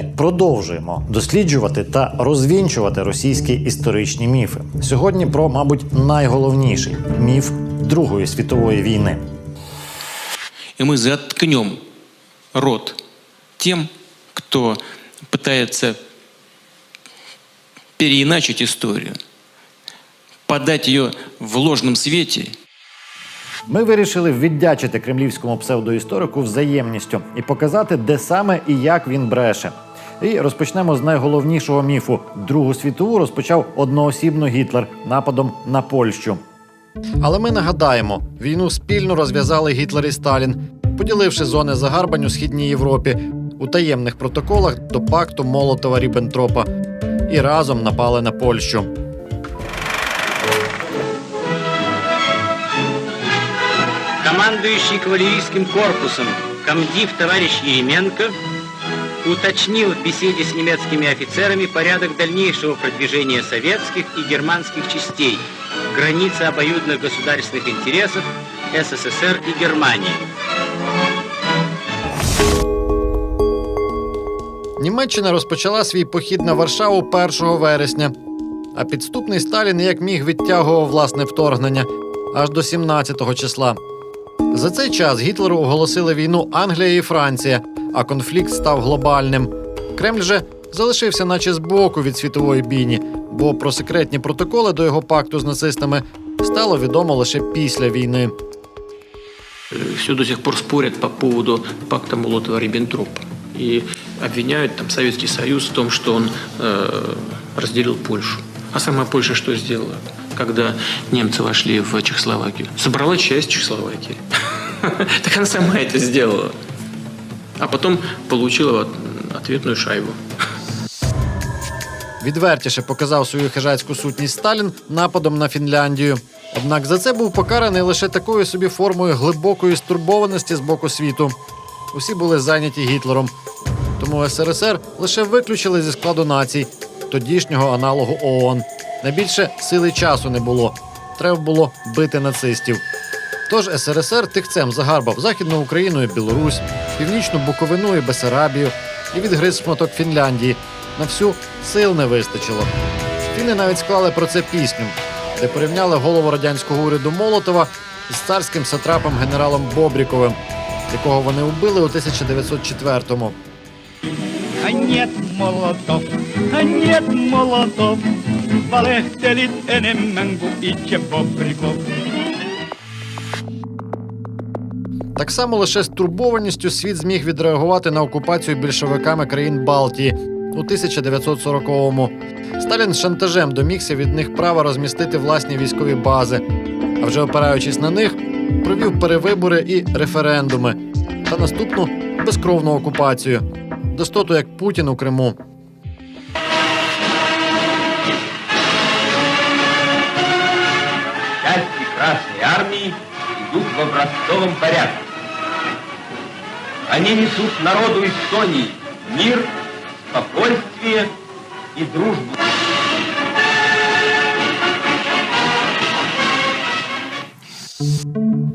Ми продовжуємо досліджувати та розвінчувати російські історичні міфи. Сьогодні про, мабуть, найголовніший міф Другої світової війни. И мы заткнем рот тем, кто пытается переиначить историю, подать ее в ложном свете Ми вирішили віддячити кремлівському псевдоісторику взаємністю і показати, де саме і як він бреше. І розпочнемо з найголовнішого міфу: Другу світову розпочав одноосібно Гітлер нападом на Польщу. Але ми нагадаємо, війну спільно розв'язали Гітлер і Сталін, поділивши зони загарбань у східній Європі у таємних протоколах до пакту Молотова Ріббентропа і разом напали на Польщу. Командующий кавалерийским корпусом комдив товарищ Еременко уточнил в беседе с немецкими офицерами порядок дальнейшего продвижения советских и германских частей, границы обоюдных государственных интересов СССР и Германии. Німеччина розпочала свій похід на Варшаву 1 вересня, а підступний Сталін як міг відтягував власне вторгнення аж до 17 числа. За цей час Гітлеру оголосили війну Англія і Франція, а конфлікт став глобальним. Кремль же залишився, наче збоку від світової бійні, бо про секретні протоколи до його пакту з нацистами стало відомо лише після війни. все до сих пор спорят по поводу пакта Молотова-Риббентропа и обвиняют там Советский Союз в том, что он э, разделил Польшу. А сама Польша что сделала, когда немцы вошли в Чехословакию? Собрала часть Чехословакии. Так она сама это сделала. А получила вот ответную шайбу. Відвертіше показав свою хижацьку сутність Сталін нападом на Фінляндію. Однак за це був покараний лише такою собі формою глибокої стурбованості з боку світу. Усі були зайняті Гітлером. Тому СРСР лише виключили зі складу націй тодішнього аналогу ООН. Найбільше сили часу не було. Треба було бити нацистів. Тож СРСР тихцем загарбав Західну Україну і Білорусь, Північну Буковину і Бесарабію і відгриз шматок Фінляндії. На всю сил не вистачило. Фіни навіть склали про це пісню, де порівняли голову радянського уряду Молотова з царським сатрапом генералом Бобріковим, якого вони вбили у 1904-му. А нет молотов, а нет молотов, enemmän kuin itse Bobrikov. Так само лише з турбованістю світ зміг відреагувати на окупацію більшовиками країн Балтії у 1940-му. Сталін шантажем домігся від них права розмістити власні військові бази, а вже опираючись на них, провів перевибори і референдуми та наступну безкровну окупацію, достоту як Путін у Криму. Части Красной Армии идут в образцовом порядке. Они несут народу Эстонии мир, спокойствие и дружбу.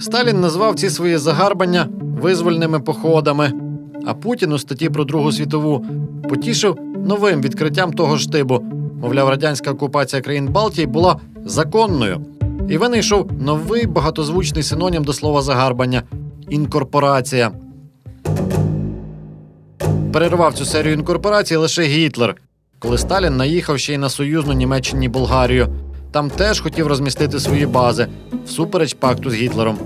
Сталін назвав ці свої загарбання визвольними походами. А Путін у статті про Другу світову потішив новим відкриттям того ж типу. Мовляв, радянська окупація країн Балтії була законною. І винайшов новий багатозвучний синонім до слова загарбання інкорпорація. Перервав цю серію інкорпорацій лише Гітлер, коли Сталін наїхав ще й на союзну Німеччині і Болгарію. Там теж хотів розмістити свої бази всупереч пакту з Гітлером.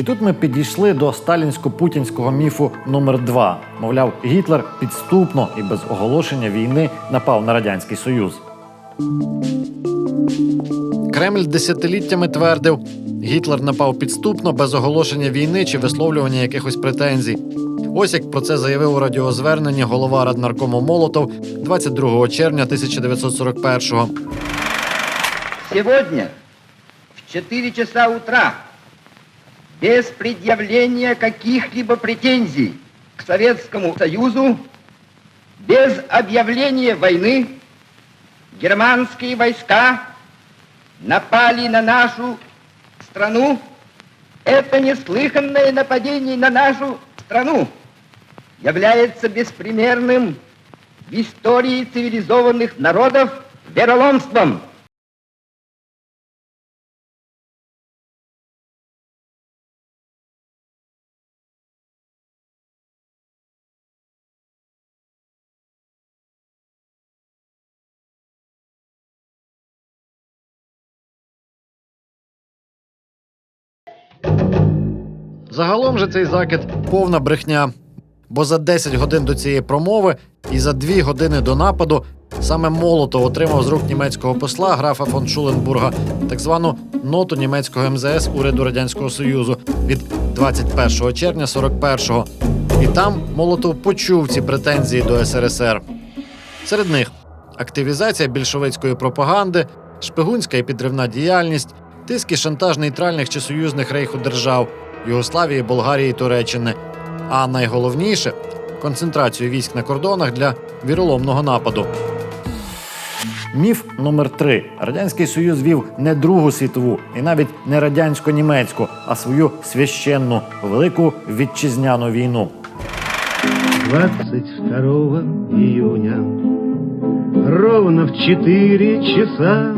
І тут ми підійшли до сталінсько-путінського міфу номер 2 Мовляв, Гітлер підступно і без оголошення війни напав на радянський союз. Кремль десятиліттями твердив, Гітлер напав підступно без оголошення війни чи висловлювання якихось претензій. Ось як про це заявив у радіозверненні голова Раднаркому Молотов 22 червня 1941-го. Сегодня в 4 часа утра без предъявления каких-либо претензий к Советскому Союзу, без объявления войны, Германские войска напали на нашу страну. Это неслыханное нападение на нашу страну. является беспримерным в истории цивилизованных народов вероломством. Загалом же цей закид повна брехня. Бо за 10 годин до цієї промови і за 2 години до нападу саме Молотов отримав з рук німецького посла графа фон Шуленбурга так звану ноту німецького МЗС уряду Радянського Союзу від 21 червня 41-го. І там Молотов почув ці претензії до СРСР. Серед них активізація більшовицької пропаганди, шпигунська і підривна діяльність, тиск і шантаж нейтральних чи союзних рейху держав Югославії, Болгарії, Туреччини. А найголовніше концентрацію військ на кордонах для віроломного нападу. Міф номер 3 Радянський Союз вів не Другу світову і навіть не радянсько-німецьку, а свою священну велику вітчизняну війну. 22 июня Ровно в 4 часа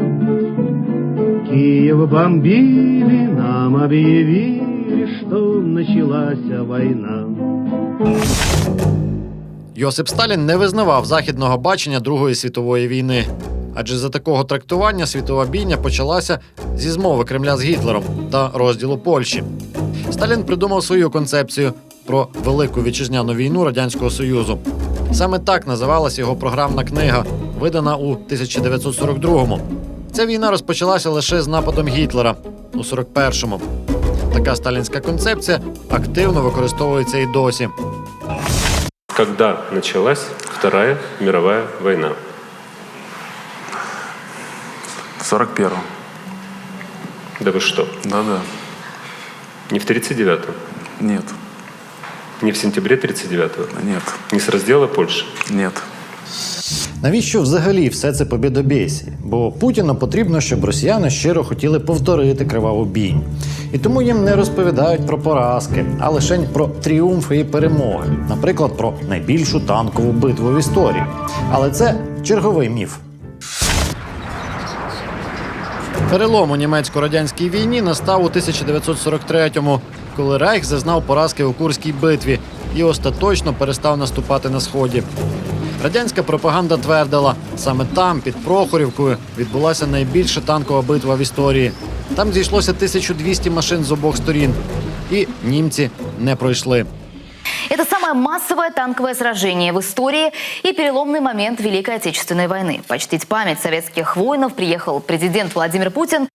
Киев бомбили, нам объявили, что началась война. Йосип Сталін не визнавав західного бачення Другої світової війни. Адже за такого трактування світова бійня почалася зі змови Кремля з Гітлером та розділу Польщі. Сталін придумав свою концепцію про велику вітчизняну війну Радянського Союзу. Саме так називалась його програмна книга, видана у 1942-му. Ця війна розпочалася лише з нападом Гітлера у 41-му. Така сталінська концепція активно використовується і досі. Когда началась Вторая мировая война? В 41-м. Да вы что? Да-да. Не в 39-м? Нет. Не в сентябре 39-го? Нет. Не с раздела Польши? Нет. Навіщо взагалі все це побідобєсі? Бо Путіну потрібно, щоб росіяни щиро хотіли повторити криваву бійню. І тому їм не розповідають про поразки, а лише про тріумфи і перемоги, наприклад, про найбільшу танкову битву в історії. Але це черговий міф. Перелом у німецько-радянській війні настав у 1943-му, коли Рейх зазнав поразки у Курській битві і остаточно перестав наступати на сході. Радянська пропаганда твердила, саме там, під Прохорівкою, відбулася найбільша танкова битва в історії. Там зійшлося 1200 машин з обох сторін, і німці не пройшли. Это самое массовое танковое сражение в истории и переломный момент Великой Отечественной войны. Почтить память советских воинов приехал президент Владимир Путин.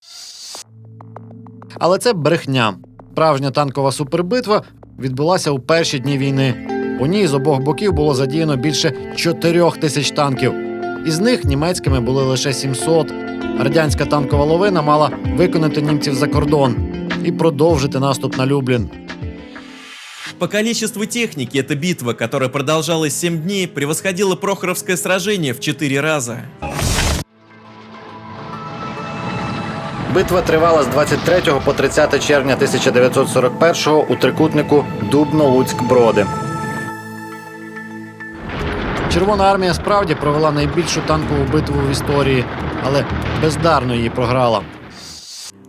Але це брехня. Справжня танкова супербитва відбулася у перші дні війни. У ній з обох боків було задіяно більше 4 тисяч танків. Із них німецькими були лише 700. Радянська танкова ловина мала виконати німців за кордон і продовжити наступ на Люблін. По количеству техники эта битва, которая продолжалась 7 дней, превосходила Прохоровское сражение в 4 раза. Битва тривала з 23 по 30 червня 1941-го у трикутнику Дубно-Луцьк-Броди. Червона армія справді провела найбільшу танкову битву в історії, але бездарно її програла.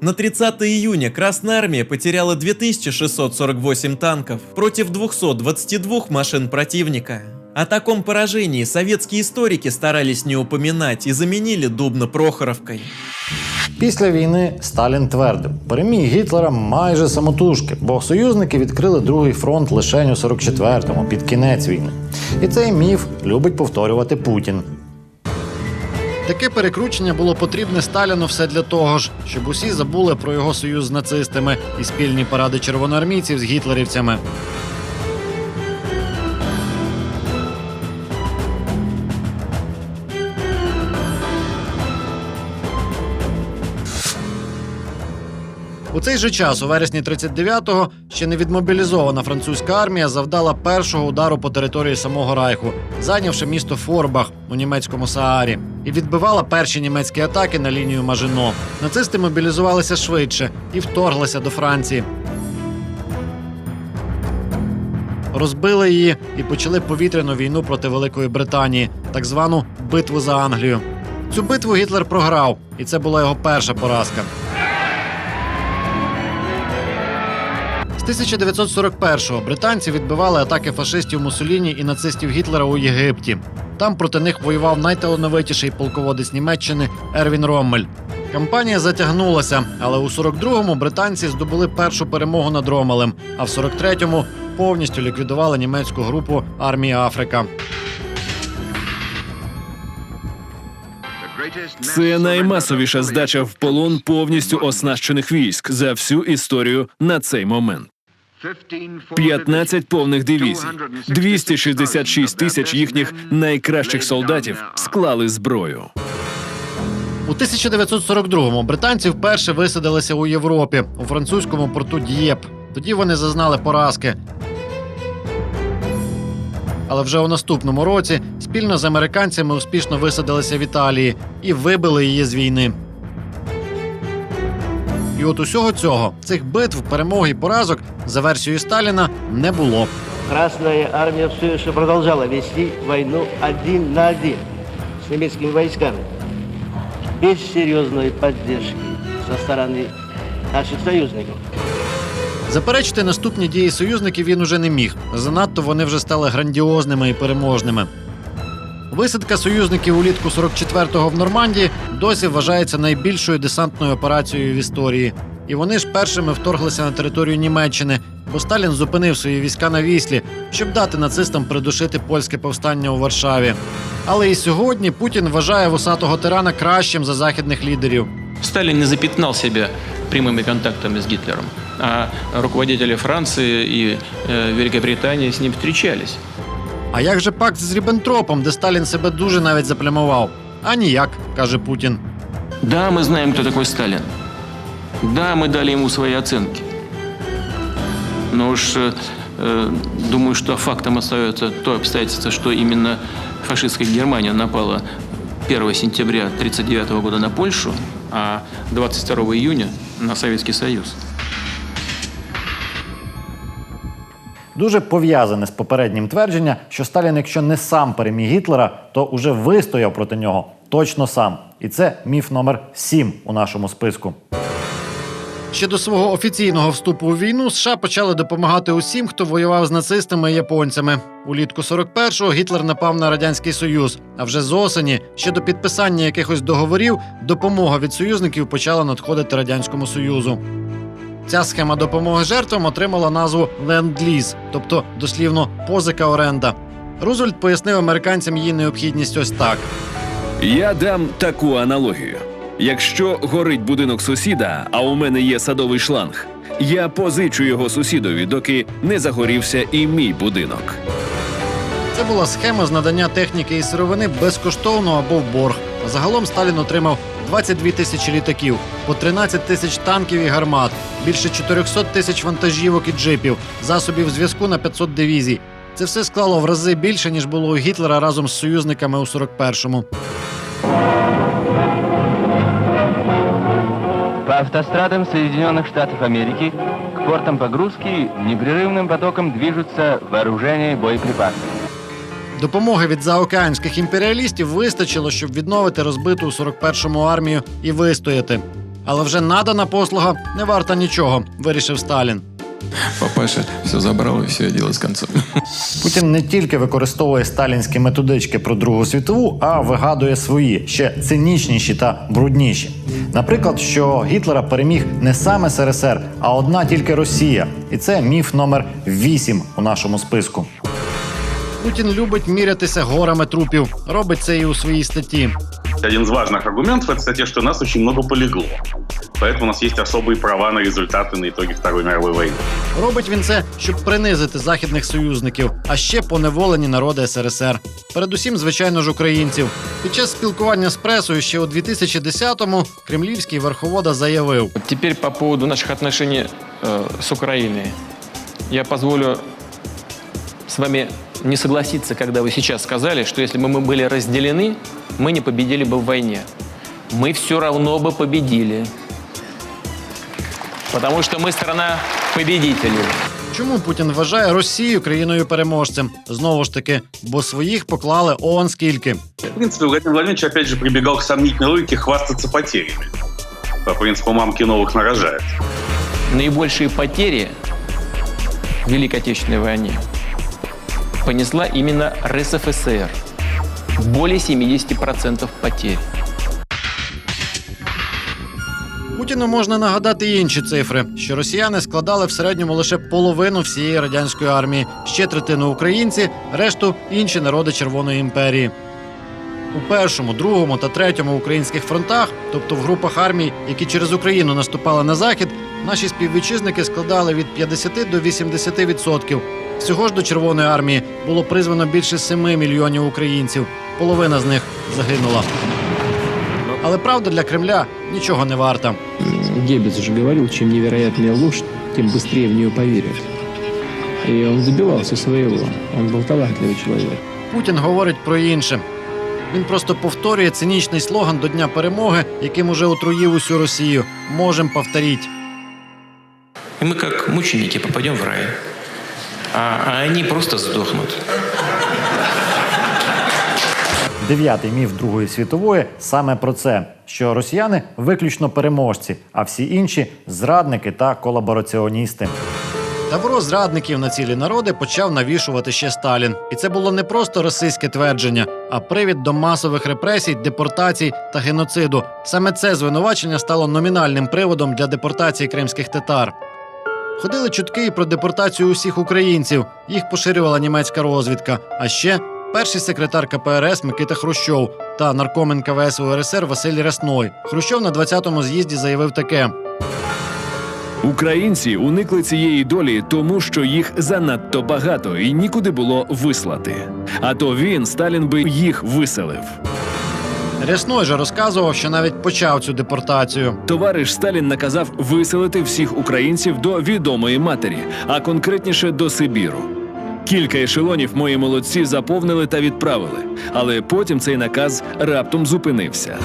На 30 июня Красная Армия потеряла 2648 танков против 222 машин противника. О таком поражении советские историки старались не упоминать и заменили Дубно-Прохоровкой. Після війни Сталін твердив, переміг Гітлера майже самотужки, бо союзники відкрили другий фронт лише у 44-му, під кінець війни. І цей міф любить повторювати Путін. Таке перекручення було потрібне Сталіну все для того ж, щоб усі забули про його союз з нацистами і спільні паради червоноармійців з гітлерівцями. У цей же час, у вересні 39-го, ще не відмобілізована французька армія завдала першого удару по території самого Райху, зайнявши місто Форбах у німецькому Саарі, і відбивала перші німецькі атаки на лінію Мажино. Нацисти мобілізувалися швидше і вторглися до Франції. розбили її і почали повітряну війну проти Великої Британії, так звану битву за Англію. Цю битву Гітлер програв, і це була його перша поразка. З 1941-го британці відбивали атаки фашистів Муссоліні і нацистів Гітлера у Єгипті. Там проти них воював найталановитіший полководець Німеччини Ервін Роммель. Кампанія затягнулася, але у 42-му британці здобули першу перемогу над Ромелем, а в 43-му повністю ліквідували німецьку групу армії Африка. Це наймасовіша здача в полон повністю оснащених військ за всю історію на цей момент. 15 повних дивізій, 266 тисяч їхніх найкращих солдатів склали зброю. У 1942-му британці вперше висадилися у Європі у французькому порту Д'єп. Тоді вони зазнали поразки. Але вже у наступному році спільно з американцями успішно висадилися в Італії і вибили її з війни. І от усього цього, цих битв, перемог і поразок, за версією Сталіна, не було. Красная армия все еще продолжала вести войну один на один с немецкими войсками. Без серьезной поддержки со стороны наших союзников. Заперечити наступні дії союзників він уже не міг. Занадто вони вже стали грандіозними і переможними. Висадка союзників улітку 44-го в Нормандії досі вважається найбільшою десантною операцією в історії. І вони ж першими вторглися на територію Німеччини, бо Сталін зупинив свої війська на Віслі, щоб дати нацистам придушити польське повстання у Варшаві. Але і сьогодні Путін вважає вусатого тирана кращим за західних лідерів. Сталин не запятнал себя прямыми контактами с Гитлером, а руководители Франции и э, Великобритании с ним встречались. А як же пакт з Ріббентропом, де Сталін себе дуже навіть заплямував? А ніяк, каже Путін. Да, мы знаем, кто такой Сталин. Да, мы дали ему свои оценки. Но уж э, э, думаю, что фактом остается то обстоятельство, что именно фашистская Германия напала 1 сентября 1939 года на Польшу, а 22 июня на Советский Союз. Дуже пов'язане з попереднім твердження, що Сталін, якщо не сам переміг Гітлера, то уже вистояв проти нього точно сам. І це міф номер 7 у нашому списку. Ще до свого офіційного вступу у війну США почали допомагати усім, хто воював з нацистами і японцями. Улітку 41-го Гітлер напав на радянський союз. А вже з осені, ще до підписання якихось договорів, допомога від союзників почала надходити радянському союзу. Ця схема допомоги жертвам отримала назву Ленд-ліз, тобто дослівно позика оренда. Рузвельт пояснив американцям її необхідність ось так. Я дам таку аналогію. Якщо горить будинок сусіда, а у мене є садовий шланг, я позичу його сусідові, доки не загорівся і мій будинок. Це була схема з надання техніки і сировини безкоштовно або в борг. Загалом Сталін отримав 22 тисячі літаків, по 13 тисяч танків і гармат, більше 400 тисяч вантажівок і джипів, засобів зв'язку на 500 дивізій. Це все склало в рази більше, ніж було у Гітлера разом з союзниками у 41-му. По автострадам Соединенных Штатов Америки к портам погрузки непрерывным потоком движутся вооружения и боеприпасы. Допомоги від заокеанських імперіалістів вистачило, щоб відновити розбиту у 41-му армію і вистояти. Але вже надана послуга не варта нічого, вирішив Сталін. Папаша все забрал и все дело с концом. Путін не тільки використовує сталінські методички про Другу світову, а вигадує свої ще цинічніші та брудніші. Наприклад, що Гітлера переміг не саме СРСР, а одна тільки Росія. І це міф номер 8 у нашому списку. Путін любить мірятися горами трупів. Робить це і у своїй статті. Один из важных аргументов это, кстати, что нас очень много полегло. Поэтому у нас есть особые права на результаты на итоге Второй мировой войны. Робить він це, щоб принизити західних союзників, а ще поневолені народи СРСР. Передусім, звичайно ж, українців. Під час спілкування з пресою ще у 2010-му кремлівський верховода заявив: Теперь по поводу наших отношений э, с Украиной. Я позволю с вами не согласиться, когда вы сейчас сказали, что если бы мы были разделены, мы не победили бы в войне. Мы все равно бы победили. Потому что мы страна победителей. Чому Путін вважає Росію країною переможцем? Знову ж таки, бо своїх поклали он скільки. В принципе, Владимир Владимирович опять же прибегал к сомнительной логике хвастаться потерями. По принципу «мамки новых нарожает». Наибольшие потери в Великой Отечественной войне понесла именно РСФСР. Более 70% потерь. Путіну можна нагадати й інші цифри, що росіяни складали в середньому лише половину всієї радянської армії, ще третину українці, решту інші народи Червоної імперії. У першому, другому та третьому українських фронтах, тобто в групах армій, які через Україну наступали на захід, наші співвітчизники складали від 50 до 80 відсотків. Всього ж до Червоної армії було призвано більше 7 мільйонів українців. Половина з них загинула. Але правда для Кремля нічого не варта. Геббельс же говорил, чем невероятнее ложь, тем быстрее в нее поверят. И он добивался своего. Он был талантливый человек. Путін говорить про інше. Він просто повторює цинічний слоган до Дня перемоги, яким уже отруїв усю Росію. Можем повторіть. И мы как мученики попадем в рай. А, а они просто сдохнут. Дев'ятий міф Другої світової саме про це: що росіяни виключно переможці, а всі інші зрадники та колабораціоністи. Тавро зрадників на цілі народи почав навішувати ще Сталін, і це було не просто російське твердження, а привід до масових репресій, депортацій та геноциду. Саме це звинувачення стало номінальним приводом для депортації кримських татар. Ходили чутки про депортацію усіх українців. Їх поширювала німецька розвідка. А ще перший секретар КПРС Микита Хрущов та наркомен КВС УРСР Василь Рясной. Хрущов на 20-му з'їзді заявив таке: Українці уникли цієї долі, тому що їх занадто багато і нікуди було вислати. А то він, Сталін, би їх виселив. Рясной же розказував, що навіть почав цю депортацію. Товариш Сталін наказав виселити всіх українців до відомої матері, а конкретніше до Сибіру. Кілька ешелонів мої молодці заповнили та відправили, але потім цей наказ раптом зупинився.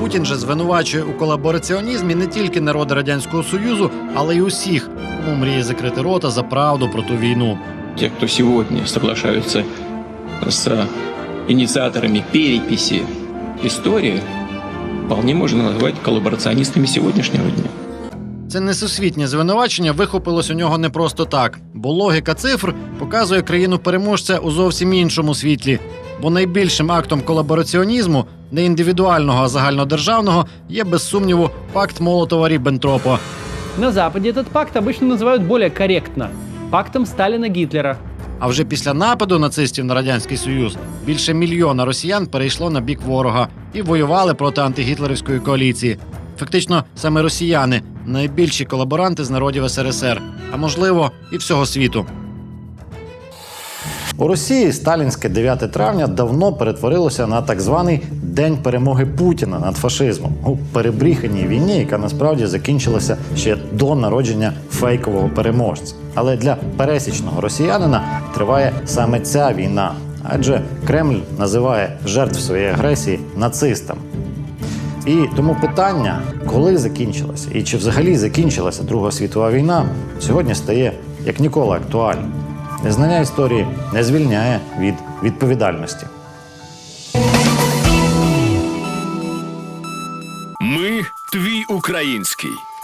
Путін же звинувачує у колабораціонізмі не тільки народи радянського союзу, але й усіх, кому мріє закрити рота за правду про ту війну. Те, кто сегодня соглашаются с инициаторами переписи истории, вполне можно назвать коллаборационистами сегодняшнего дня. Це несусвітнє звинувачення вихопилось у нього не просто так, бо логіка цифр показує країну переможця у зовсім іншому світлі. Бо найбільшим актом колабораціонізму, не індивідуального, а загальнодержавного, є без сумніву пакт Молотова Ріббентропа. На Западе этот пакт обычно называют более корректно – пактом Сталина-Гитлера. а вже після нападу нацистів на радянський союз більше мільйона росіян перейшло на бік ворога і воювали проти антигітлерівської коаліції. Фактично, саме росіяни найбільші колаборанти з народів СРСР, а можливо, і всього світу. У Росії сталінське 9 травня давно перетворилося на так званий День перемоги Путіна над фашизмом у перебріханій війні, яка насправді закінчилася ще до народження фейкового переможця. Але для пересічного росіянина триває саме ця війна, адже Кремль називає жертв своєї агресії нацистами. І тому питання, коли закінчилася і чи взагалі закінчилася Друга світова війна, сьогодні стає як ніколи актуальним. Незнання історії не звільняє від відповідальності. Ми твій український.